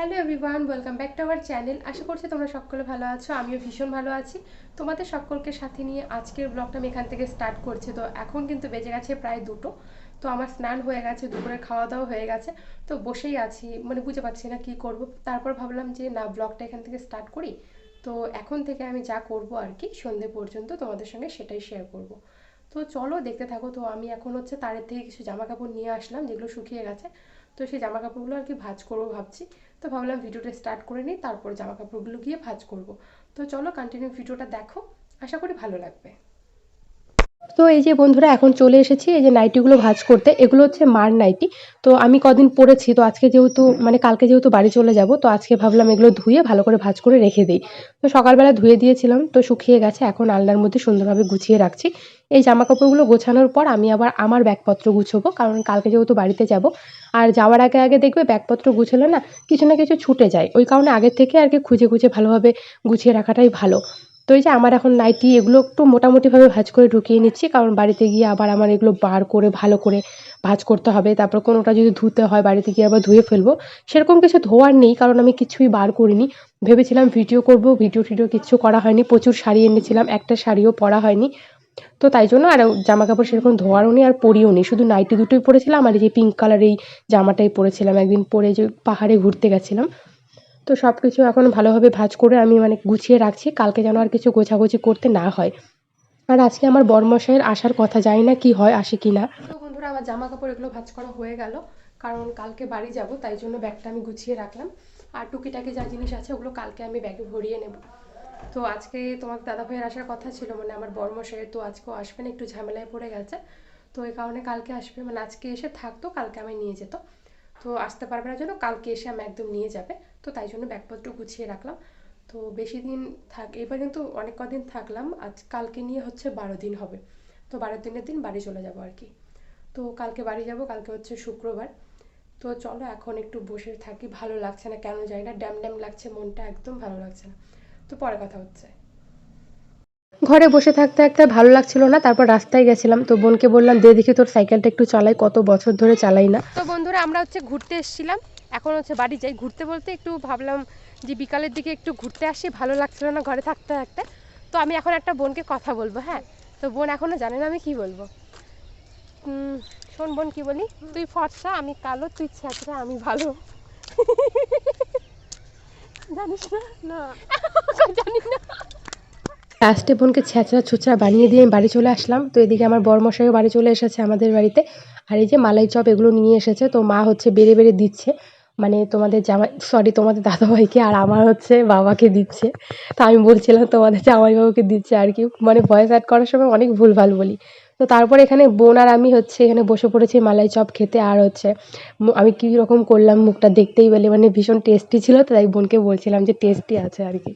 Hello everyone welcome back to our channel আশা করছি তোমরা সকলে ভালো আছো, আমিও ভীষণ ভালো আছি। তোমাদের সকলকে সাথে নিয়ে আজকের ব্লগটা আমি এখান থেকে স্টার্ট করছি। তো এখন কিন্তু বেজে গেছে প্রায় দুটো। তো আমার স্নান হয়ে গেছে, দুপুরে খাওয়া দাওয়া হয়ে গেছে। তো বসেই আছি মানে বুঝতে পারছি না কি করব। তারপর ভাবলাম যে না ব্লগটা এখান থেকে স্টার্ট করি। তো এখন থেকে আমি যা করব আর কি, সন্ধে পর্যন্ত তোমাদের সঙ্গে সেটাই শেয়ার করব। তো চলো দেখতে থাকো। তো আমি এখন হচ্ছে তারের থেকে কিছু জামা কাপড় নিয়ে আসলাম, যেগুলো শুকিয়ে গেছে। তো সেই জামা কাপড়গুলো আর কি ভাজ করব ভাবছি। তো ভাবলাম ভিডিওটা স্টার্ট করে নিই, তারপর জামা কাপড়গুলো গিয়ে ভাজ করব। তো চলো কন্টিনিউ ভিডিওটা দেখো। আশা করি ভালো লাগবে। তো এই যে বন্ধুরা, এখন চলে এসেছি এই যে নাইটিগুলো ভাজ করতে। এগুলো হচ্ছে মার নাইটি। তো আমি কদিন পরেছি, তো আজকে যেহেতু মানে কালকে যেহেতু বাড়ি চলে যাব, তো আজকে ভাবলাম এগুলো ধুয়ে ভালো করে ভাজ করে রেখে দিই। তো সকালবেলা ধুয়ে দিয়েছিলাম, তো শুকিয়ে গেছে, এখন আলনার মধ্যে সুন্দরভাবে গুছিয়ে রাখছি। এই জামা কাপড়গুলো গোছানোর পর আমি আবার আমার ব্যাগপত্র গুছবো, কারণ কালকে যেহেতু বাড়িতে যাব, আর যাওয়ার আগে আগে দেখবে ব্যাগপত্র গুছালে না কিছু না কিছু ছুটে যায়। ওই কারণে আগের থেকে আর কি খুঁজে খুঁজে ভালোভাবে গুছিয়ে রাখাটাই ভালো। তো এই যে আমার এখন নাইটি এগুলো একটু মোটামুটিভাবে ভাঁজ করে ঢুকিয়ে নিচ্ছি, কারণ বাড়িতে গিয়ে আবার আমার এগুলো বার করে, ভালো করে ভাঁজ করতে হবে। তারপর কোনোটা যদি ধুতে হয়, বাড়িতে গিয়ে আবার ধুয়ে ফেলব। সেরকম কিছু ধোয়ার নেই, কারণ আমি কিছুই বার করিনি। ভেবেছিলাম ভিডিও করব, ভিডিও টিডিও কিছু করা হয়নি, প্রচুর শাড়ি এনেছিলাম, একটা শাড়িও পরা হয়নি। তো তাই জন্য আর জামা কাপড় সেরকম ধোয়ারও নেই আর পরিও নি শুধু নাইটি দুটোই পরেছিলাম আর এই যে পিঙ্ক কালার এই জামাটাই পরেছিলাম। একদিন পরে যে পাহাড়ে ঘুরতে গেছিলাম তো সব কিছু এখন ভালোভাবে ভাঁজ করে আমি মানে গুছিয়ে রাখছি। কালকে যেন আর কিছু গোছাগুছি করতে না হয়। আর আজকে আমার বর্মশাইয়ের আসার কথা, জানি না কি হয়, আসে কি না। তো বন্ধুরা, আমার জামা কাপড় এগুলো ভাঁজ করা হয়ে গেল। কারণ কালকে বাড়ি যাব, তাই জন্য ব্যাগটা আমি গুছিয়ে রাখলাম। আর টুকিটাকি যা জিনিস আছে, ওগুলো কালকে আমি ব্যাগে ভরিয়ে নেব। তো আজকে তোমার দাদা ভাইয়ের আসার কথা ছিল মানে আমার বর্মশাইয়ের তো আজকেও আসবে না, একটু ঝামেলায় পড়ে গেছে। তো এই কারণে কালকে আসবে মানে আজকে এসে থাকতো, কালকে আমি নিয়ে যেত। তো আসতে পারবে না জন্য কালকে এসে আমি একদম নিয়ে যাবে। তো তাই জন্য ব্যাগপত্র গুছিয়ে রাখলাম। তো বেশি দিন থাক এবার কিন্তু অনেক কদিন থাকলাম আজ কালকে নিয়ে হচ্ছে বারো দিন হবে। তো বারো দিনের দিন বাড়ি চলে যাব আর কি। তো কালকে বাড়ি যাব কালকে হচ্ছে শুক্রবার। তো চলো এখন একটু বসে থাকি ভালো লাগছে না কেন জানি না ড্যাম ড্যাম লাগছে মনটা একদম ভালো লাগছে না। তো পরে কথা হচ্ছে। ঘরে বসে থাকতে থাকতে ভালো লাগছিল না তারপর রাস্তায় গেছিলাম। তো বোনকে বললাম দে দেখি তোর সাইকেলটা একটু চালাই কত বছর ধরে চালাই না? তো বন্ধুরা আমরা হচ্ছে ঘুরতে এসেছিলাম। এখন হচ্ছে বাড়ি যাই। ঘুরতে বলতে একটু ভাবলাম যে বিকালের দিকে একটু ঘুরতে আসি ভালো লাগছিল না ঘরে থাকতে থাকতে। তো আমি এখন একটা বোনকে কথা বলব হ্যাঁ? তো বোন এখনও জানে না আমি কি বলব। শোন বোন কি বলি? তুই ফর্সা আমি কালো তুই ছেঁচড়া আমি ভালো। জানিস না? না। জানি না? লাস্টে বোনকে ছ্যাঁচড়া ছুচড়া বানিয়ে দিয়ে আমি বাড়ি চলে আসলাম। তো এদিকে আমার বরমশাইও বাড়ি চলে এসেছে আমাদের বাড়িতে। আর এই যে মালাই চপ এগুলো নিয়ে এসেছে তো মা হচ্ছে বেড়ে বেড়ে দিচ্ছে। মানে তোমাদের জামাই সরি তোমাদের দাদাভাইকে আর আমার হচ্ছে বাবাকে দিচ্ছে। তা আমি বলছিলাম তোমাদের জামাইবাবুকে দিচ্ছে আর কি। মানে ভয়েস অ্যাড করার সময় অনেক ভুলভাল বলি। তো তারপর এখানে বোন আর আমি হচ্ছে এখানে বসে পড়েছি মালাই চপ খেতে, আর হচ্ছে আমি কী রকম করলাম মুখটা দেখতেই পেলে মানে ভীষণ টেস্টি ছিল, তো তাই বোনকে বলছিলাম যে টেস্টি আছে আর কি।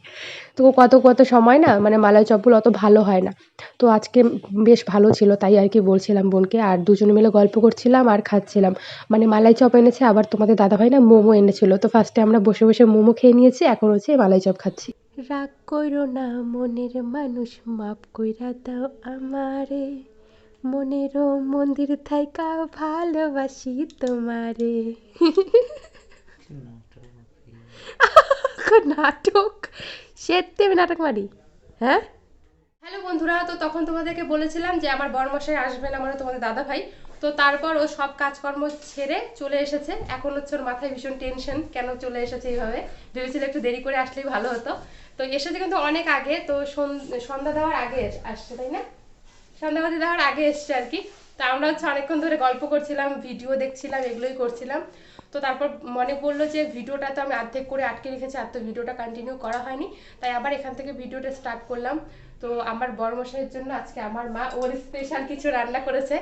তো কত কত সময় না মানে মালাই চপগুলো অত ভালো হয় না। তো আজকে বেশ ভালো ছিল, তাই আর কি বলছিলাম বোনকে, আর দুজনে মিলে গল্প করছিলাম আর খাচ্ছিলাম। মানে মালাই চপ এনেছে, আবার তোমাদের দাদাভাই না মোমো এনেছিল, তো ফার্স্টে আমরা বসে বসে মোমো খেয়ে নিয়েছি, এখন হচ্ছে মালাই চপ খাচ্ছি। রাগ কইরো না, মনের মানুষ, মাপ কইরা দাও আমারে। মনেরও মন্দির থাইকা ভালোবাসি তোমারে। নাটক? সেতে আমি নাটক মারি। হ্যাঁ? হ্যালো বন্ধুরা তো তখন তোমাদেরকে বলেছিলাম যে আমার বরমশাই আসবেন আমার তোমাদের দাদা ভাই তো তারপর ও সব কাজকর্ম ছেড়ে চলে এসেছে। এখন হচ্ছে ওর মাথায় ভীষণ টেনশন কেন চলে এসেছে এইভাবে। ভেবেছিল একটু দেরি করে আসলেই ভালো হতো। তো এসেছে কিন্তু অনেক আগে তো সন্ধ্যা দেওয়ার আগে আসছে তাই না? সন্ধ্যাবাতি দেওয়ার আগে এসছে আর কি। তা আমরা হচ্ছে অনেকক্ষণ ধরে গল্প করছিলাম, ভিডিও দেখছিলাম, এগুলোই করছিলাম। তো তারপর মনে পড়ল যে ভিডিওটা তো আমি অর্ধেক করে আটকে রেখেছি, আর তো ভিডিওটা কন্টিনিউ করা হয়নি। তাই আবার এখান থেকে ভিডিওটা স্টার্ট করলাম। তো আমার বড়মশাইয়ের জন্য আজকে আমার মা ওর স্পেশাল কিছু রান্না করেছে।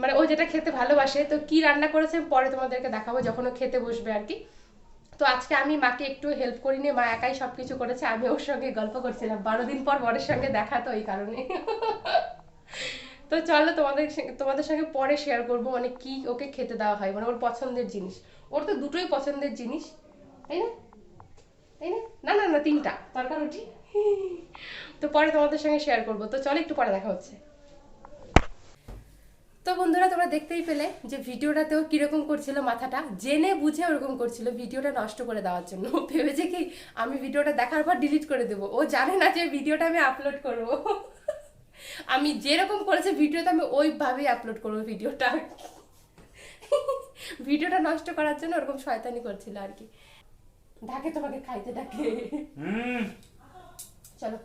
মানে ও যেটা খেতে ভালোবাসে, তো কি রান্না করেছে পরে তোমাদেরকে দেখাবো, যখন ও খেতে বসবে আর কি। তো আজকে আমি মাকে একটু হেল্প করিনি মা একাই সব কিছু করেছে, আমি ওর সঙ্গে গল্প করছিলাম। বারো দিন পর বরের সঙ্গে দেখা তো এই কারণে। তো চলো তোমাদের তোমাদের সঙ্গে পরে শেয়ার করব মানে কি ওকে খেতে দেওয়া হয় মানে ওর পছন্দের জিনিস। ওর তো দুটোই পছন্দের জিনিস, তাই না? তাই না? না না না, তিনটা তরকার রুটি। তো পরে তোমাদের সঙ্গে শেয়ার করব। তো চলো একটু পরে দেখা হচ্ছে। তো বন্ধুরা, তোমরা দেখতেই পেলে যে ভিডিওটাতেও কীরকম করছিল মাথাটা। জেনে বুঝে ওরকম করছিল ভিডিওটা নষ্ট করে দেওয়ার জন্য। ভেবেছে কি, আমি ভিডিওটা দেখার পর ডিলিট করে দেবো। ও জানে না যে ভিডিওটা আমি আপলোড করব। আমি যেরকম করেছে ভিডিওতে আমি ওইভাবেই আপলোড করব ভিডিওটা। ভিডিওটা নষ্ট করার জন্য ওরকম শয়তানি করছিল আর কি। ডাকে তোমাকে খাইতে ডাকে। চলো।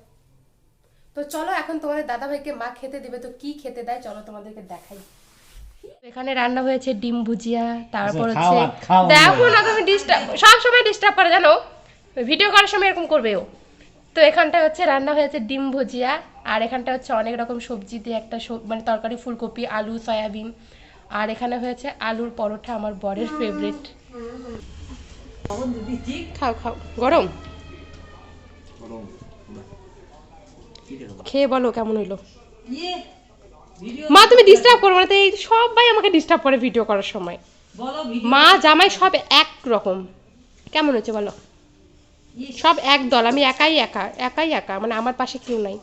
তো চলো এখন তোমাদের দাদা ভাইকে মা খেতে দেবে তো কি খেতে দেয় চলো তোমাদেরকে দেখাই। এখানে রান্না হয়েছে ডিম ভুজিয়া তারপর আচ্ছা, হচ্ছে দেখো না তুমি ডিস্টার্ব সব সময় ডিস্টার্ব করে জানো? ভিডিও করার সময় এরকম করবে ও তো এখানটা হচ্ছে রান্না হয়েছে ডিম ভুজিয়া আর এখানটা হচ্ছে অনেক রকম সবজি দিয়ে একটা সব- মানে তরকারি ফুলকপি আলু সয়াবিন। আর এখানে হয়েছে আলুর পরোটা আমার বরের ফেভারিট খাও খাও। গরম? খেয়ে বলো কেমন হইল? মা তুমি ডিস্টার্ব করো না তো এই সবাই আমাকে ডিস্টার্ব করে ভিডিও করার সময়। মা জামাই সব এক রকম। কেমন হয়েছে বলো? সব এক দল আমি একাই একা একাই একা মানে আমার পাশে কেউ নাই।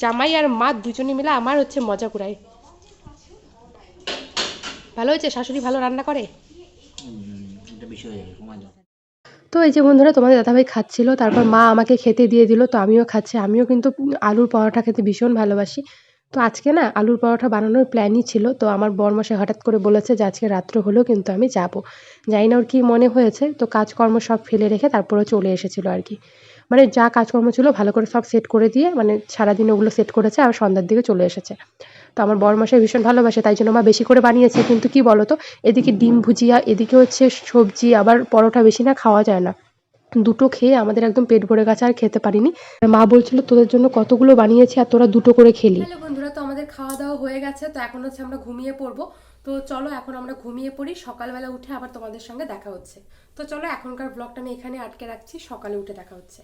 জামাই আর মা দুজনে মিলে আমার হচ্ছে মজা কুড়াই। ভালো হয়েছে? শাশুড়ি ভালো রান্না করে? তো এই যে বন্ধুরা, তোমাদের দাদাভাই খাচ্ছিল, তারপর মা আমাকে খেতে দিয়ে দিল, তো আমিও খাচ্ছি। আমিও কিন্তু আলুর পরোটা খেতে ভীষণ ভালোবাসি। তো আজকে না, আলুর পরোটা বানানোর প্ল্যানই ছিল, তো আমার বরমশাই হঠাৎ করে বলেছে যে আজকে রাত্র হলেও কিন্তু আমি যাব। জানি না ওর কী মনে হয়েছে, তো কাজকর্ম সব ফেলে রেখে তারপরে চলে এসেছিল আর কি। মানে যা কাজকর্ম ছিল ভালো করে সব সেট করে দিয়ে মানে সারাদিন ওগুলো সেট করেছে আর সন্ধ্যার দিকে চলে এসেছে। তো আমার বরমশাই ভীষণ ভালোবাসে, তাই জন্য মা বেশি করে বানিয়েছে। কিন্তু কি বলতো, এদিকে ডিম ভুজিয়া, এদিকে হচ্ছে সবজি, আবার পরোটা বেশি না খাওয়া যায় না। দুটো খেয়ে আমাদের একদম পেট ভরে গেছে, আর খেতে পারিনি। মা বলছিল, তোদের জন্য কতগুলো বানিয়েছি আর তোরা দুটো করে খেলি। বন্ধুরা, তো আমাদের খাওয়া দাওয়া হয়ে গেছে, তো এখন হচ্ছে আমরা ঘুমিয়ে পড়ব। তো চলো এখন আমরা ঘুমিয়ে পড়ি, সকালবেলা উঠে আবার তোমাদের সঙ্গে দেখা হচ্ছে। তো চলো এখনকার ব্লগটা আমি এখানে আটকে রাখছি, সকালে উঠে দেখা হচ্ছে।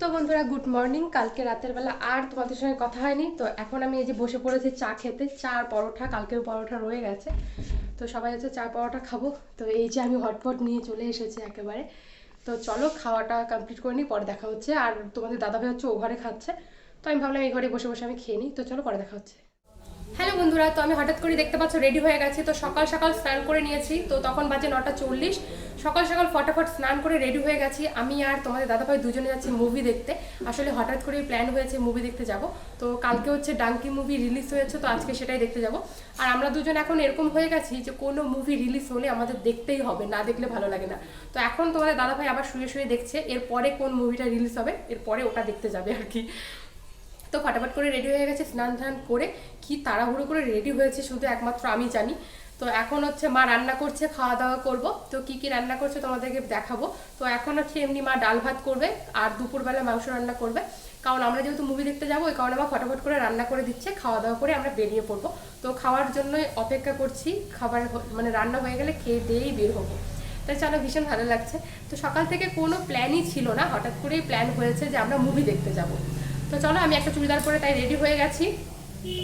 তো বন্ধুরা গুড মর্নিং কালকে রাতের বেলা আর তোমাদের সঙ্গে কথা হয়নি। তো এখন আমি এই যে বসে পড়েছি চা খেতে চা আর পরোটা কালকের পরোটা রয়ে গেছে। তো সবাই হচ্ছে চা পরোটা খাব। তো এই যে আমি হটপট নিয়ে চলে এসেছি একেবারে। তো চলো, খাওয়াটা কমপ্লিট করে নিই, পরে দেখা হচ্ছে। আর তোমাদের দাদাভাই হচ্ছে ও ঘরে খাচ্ছে। তো আমি ভাবলাম এই ঘরে বসে বসে আমি খেয়ে নিই। তো চলো, পরে দেখা হচ্ছে। হ্যালো বন্ধুরা, তো আমি হঠাৎ করে দেখতে পাচ্ছ রেডি হয়ে গেছি। তো সকাল সকাল স্নান করে নিয়েছি। তো তখন বাজে নটা চল্লিশ। সকাল সকাল ফটাফট স্নান করে রেডি হয়ে গেছি। আমি আর তোমাদের দাদাভাই দুজনে যাচ্ছি মুভি দেখতে। আসলে হঠাৎ করেই প্ল্যান হয়েছে মুভি দেখতে যাব। তো কালকে হচ্ছে ডাঙ্কি মুভি রিলিজ হয়েছে, তো আজকে সেটাই দেখতে যাব। আর আমরা দুজন এখন এরকম হয়ে গেছি যে কোনো মুভি রিলিজ হলে আমাদের দেখতেই হবে, না দেখলে ভালো লাগে না। তো এখন তোমাদের দাদাভাই আবার শুয়ে শুয়ে দেখছে, এরপরে কোন মুভিটা রিলিজ হবে, এরপরে ওটা দেখতে যাবে আর কি। তো ফটাফট করে রেডি হয়ে গেছে, স্নান ধান করে কি তাড়াহুড়ো করে রেডি হয়েছে শুধু একমাত্র আমি জানি। তো এখন হচ্ছে মা রান্না করছে, খাওয়া দাওয়া করব। তো কি কি রান্না করছে তোমাদেরকে দেখাবো। তো এখন হচ্ছে এমনি মা ডাল ভাত করবে আর দুপুরবেলা মাংস রান্না করবে। কারণ আমরা যেহেতু মুভি দেখতে যাব, ওই কারণে মা ফটাফট করে রান্না করে দিচ্ছে, খাওয়া দাওয়া করে আমরা বেরিয়ে পড়ব। তো খাওয়ার জন্যই অপেক্ষা করছি, খাবার মানে রান্না হয়ে গেলে খেয়ে দিয়েই বের হব। তাই চলো, ভীষণ ভালো লাগছে। তো সকাল থেকে কোনো প্ল্যানই ছিল না, হঠাৎ করেই প্ল্যান হয়েছে যে আমরা মুভি দেখতে যাব। তো চলো, আমি একটা চুড়িদার পরে তাই রেডি হয়ে গেছি।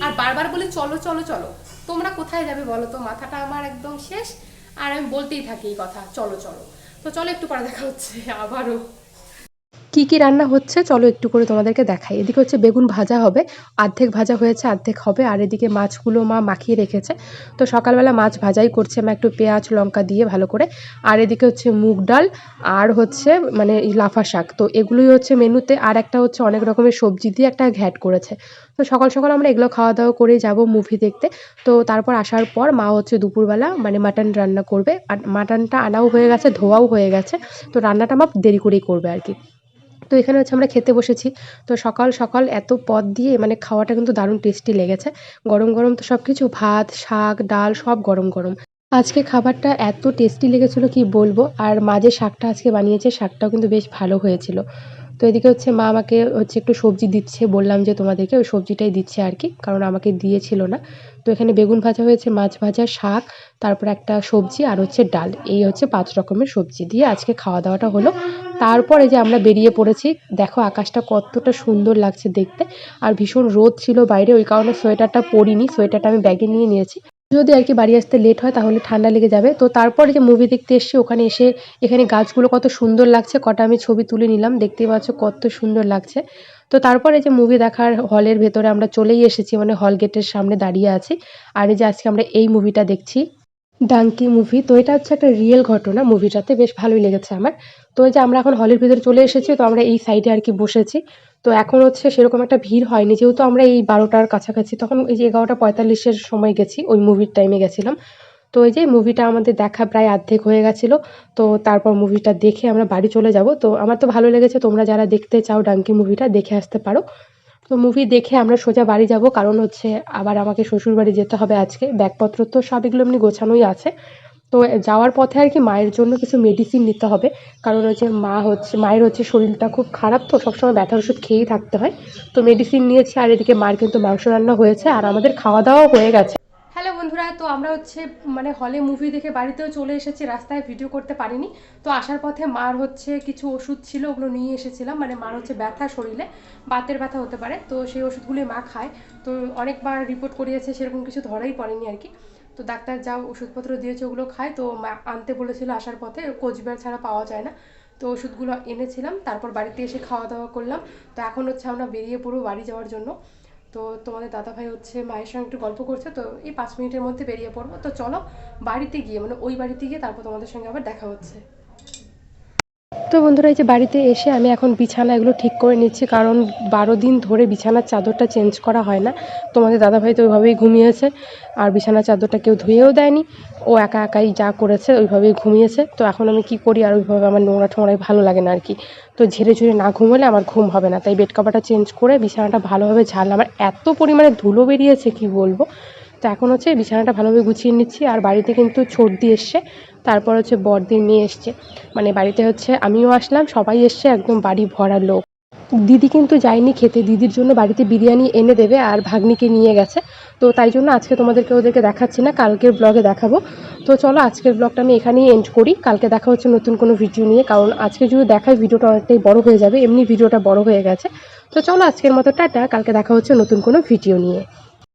আর বারবার বলি, চলো চলো চলো। তোমরা কোথায় যাবে বলো তো? মাথাটা আমার একদম শেষ। আর আমি বলতেই থাকি এই কথা, চলো চলো। তো চলো, একটু পরে দেখা হচ্ছে, আবারও। কি কি রান্না হচ্ছে, চলো একটু করে তোমাদেরকে দেখাই। এদিকে হচ্ছে বেগুন ভাজা হবে, অর্ধেক ভাজা হয়েছে, অর্ধেক হবে, আর এদিকে মাছগুলো মা মাখিয়ে রেখেছে। তো সকালবেলা মাছ ভাজাই করছে মা একটু পেঁয়াজ, লঙ্কা দিয়ে ভালো করে। আর এদিকে হচ্ছে মুগ ডাল, আর হচ্ছে মানে লাফা শাক। তো এগুলোই হচ্ছে মেনুতে, আর একটা হচ্ছে অনেক রকমের সবজি দিয়ে একটা ঘ্যাট করেছে। তো সকাল সকাল আমরা এগুলো খাওয়া দাওয়া করে যাব মুভি দেখতে। তো তারপর আসার পর মা হচ্ছে দুপুরবেলা মানে মাটন রান্না করবে। আর মাটনটা আনাও হয়ে গেছে, ধোয়াও হয়ে গেছে। তো রান্নাটা মা দেরি করেই করবে আর কি। তো এখানে হচ্ছে আমরা খেতে বসেছি। তো সকাল সকাল এত পদ দিয়ে মানে খাওয়াটা কিন্তু দারুণ টেস্টি লেগেছে। গরম গরম তো সব কিছু ভাত, শাক, ডাল সব গরম গরম। আজকে খাবারটা এত টেস্টি লেগেছিলো কি বলব? আর মা যে শাকটা আজকে বানিয়েছে, শাকটাও কিন্তু বেশ ভালো হয়েছিল। তো এদিকে হচ্ছে মা আমাকে হচ্ছে একটু সবজি দিচ্ছে, বললাম যে তোমাদেরকে ওই সবজিটাই দিচ্ছে আর কি, কারণ আমাকে দিয়েছিল না। তো এখানে বেগুন ভাজা হয়েছে, মাছ ভাজা, শাক, তারপর একটা সবজি আর হচ্ছে ডাল। এই হচ্ছে পাঁচ রকমের সবজি দিয়ে আজকে খাওয়া দাওয়াটা হলো। তারপরে যে আমরা বেরিয়ে পড়েছি, দেখো আকাশটা কতটা সুন্দর লাগছে দেখতে। আর ভীষণ রোদ ছিল বাইরে, ওই কারণে সোয়েটারটা পরিনি, সোয়েটারটা আমি ব্যাগে নিয়ে নিয়েছি। যদি আর কি বাড়ি আসতে লেট হয়, তাহলে ঠান্ডা লেগে যাবে। তো তারপরে যে মুভি দেখতে এসেছি, ওখানে এসে এখানে গাছগুলো কত সুন্দর লাগছে। কটা আমি ছবি তুলে নিলাম, দেখতেই পাচ্ছ কত সুন্দর লাগছে। তো তারপরে যে মুভি দেখার হলের ভেতরে আমরা চলেই এসেছি মানে হল গেটের সামনে দাঁড়িয়ে আছি। আর এই যে আজকে আমরা এই মুভিটা দেখছি ডাঙ্কি মুভি তো এটা হচ্ছে একটা রিয়েল ঘটনা মুভিটাতে বেশ ভালোই লেগেছে আমার। তো যে আমরা এখন হলের ভিতরে চলে এসেছি, তো আমরা এই সাইডে আর কি বসেছি। তো এখন হচ্ছে সেরকম একটা ভিড় হয়নি। যেহেতু আমরা এই বারোটার কাছাকাছি, তখন এই যে এগারোটা পঁয়তাল্লিশের সময় গেছি, ওই মুভির টাইমে গেছিলাম। তো এই যে মুভিটা আমাদের দেখা প্রায় অর্ধেক হয়ে গেছিল। তো তারপর মুভিটা দেখে আমরা বাড়ি চলে যাব। তো আমার তো ভালো লেগেছে, তোমরা যারা দেখতে চাও ডাঙ্কি মুভিটা দেখে আসতে পারো। তো মুভি দেখে আমরা সোজা বাড়ি যাব, কারণ হচ্ছে আবার আমাকে শ্বশুর বাড়ি যেতে হবে আজকে। ব্যাগপত্র তো সব এগুলো এমনি গোছানোই আছে। তো যাওয়ার পথে আর কি মায়ের জন্য কিছু মেডিসিন নিতে হবে। কারণ হচ্ছে মা হচ্ছে, মায়ের হচ্ছে শরীরটা খুব খারাপ তো সবসময় ব্যথার ওষুধ খেয়েই থাকতে হয়। তো মেডিসিন নিয়েছে আর এদিকে মার কিন্তু মাংস রান্না হয়েছে আর আমাদের খাওয়া দাওয়াও হয়ে গেছে। বন্ধুরা তো আমরা হচ্ছে মানে হলে মুভি দেখে বাড়িতেও চলে এসেছি, রাস্তায় ভিডিও করতে পারিনি। তো আসার পথে মার হচ্ছে কিছু ওষুধ ছিল, ওগুলো নিয়ে এসেছিলাম। মানে মার হচ্ছে ব্যথা শরীরে, বাতের ব্যথা হতে পারে। তো সেই ওষুধগুলি মা খায়। তো অনেকবার রিপোর্ট করিয়েছে, সেরকম কিছু ধরাই পড়েনি আর কি। তো ডাক্তার যা ওষুধপত্র দিয়েছে ওগুলো খায়। তো মা আনতে বলেছিল আসার পথে, কোচবিহার ছাড়া পাওয়া যায় না। তো ওষুধগুলো এনেছিলাম, তারপর বাড়িতে এসে খাওয়া দাওয়া করলাম। তো এখন হচ্ছে আমরা বেরিয়ে পড়ব বাড়ি যাওয়ার জন্য। তো তোমাদের দাদাভাই হচ্ছে মায়ের সঙ্গে একটু গল্প করছে, তো এই পাঁচ মিনিটের মধ্যে বেরিয়ে পড়ব। তো চলো বাড়িতে গিয়ে মানে ওই বাড়িতে গিয়ে তারপর তোমাদের সঙ্গে আবার দেখা হচ্ছে। তো বন্ধুরা, এই যে বাড়িতে এসে আমি এখন বিছানা এগুলো ঠিক করে নিচ্ছি, কারণ বারো দিন ধরে বিছানার চাদরটা চেঞ্জ করা হয় না। তোমাদের দাদাভাই তো ওইভাবেই ঘুমিয়েছে, আর বিছানার চাদরটা কেউ ধুয়েও দেয়নি। ও একা একাই যা করেছে, ওইভাবেই ঘুমিয়েছে। তো এখন আমি কি করি, আর ওইভাবে আমার নোংরা ঠোংরাই ভালো লাগে না আর কি। তো ঝেড়ে ঝুড়ে না ঘুমোলে আমার ঘুম হবে না। তাই বেড কভারটা চেঞ্জ করে বিছানাটা ভালোভাবে ঝাড়লাম। আমার এত পরিমাণে ধুলো বেরিয়েছে, কি বলব? তো এখন হচ্ছে বিছানাটা ভালোভাবে গুছিয়ে নিচ্ছি। আর বাড়িতে কিন্তু সর্দি এসছে, তারপর হচ্ছে বড়দির মেয়ে এসছে। মানে বাড়িতে হচ্ছে আমিও আসলাম, সবাই এসছে, একদম বাড়ি ভরা লোক। দিদি কিন্তু যায়নি খেতে, দিদির জন্য বাড়িতে বিরিয়ানি এনে দেবে আর ভাগ্নিকে নিয়ে গেছে। তো তাই জন্য আজকে তোমাদেরকে ওদেরকে দেখাচ্ছি না, কালকের ব্লগে দেখাবো। তো চলো আজকের ব্লগটা আমি এখানেই এন্ড করি। কালকে দেখা হচ্ছে নতুন কোনো ভিডিও নিয়ে, কারণ আজকে যদি দেখাই ভিডিওটা অনেকটাই বড় হয়ে যাবে, এমনি ভিডিওটা বড় হয়ে গেছে। তো চলো আজকের মতো টাটা, কালকে দেখা হচ্ছে নতুন কোনো ভিডিও নিয়ে।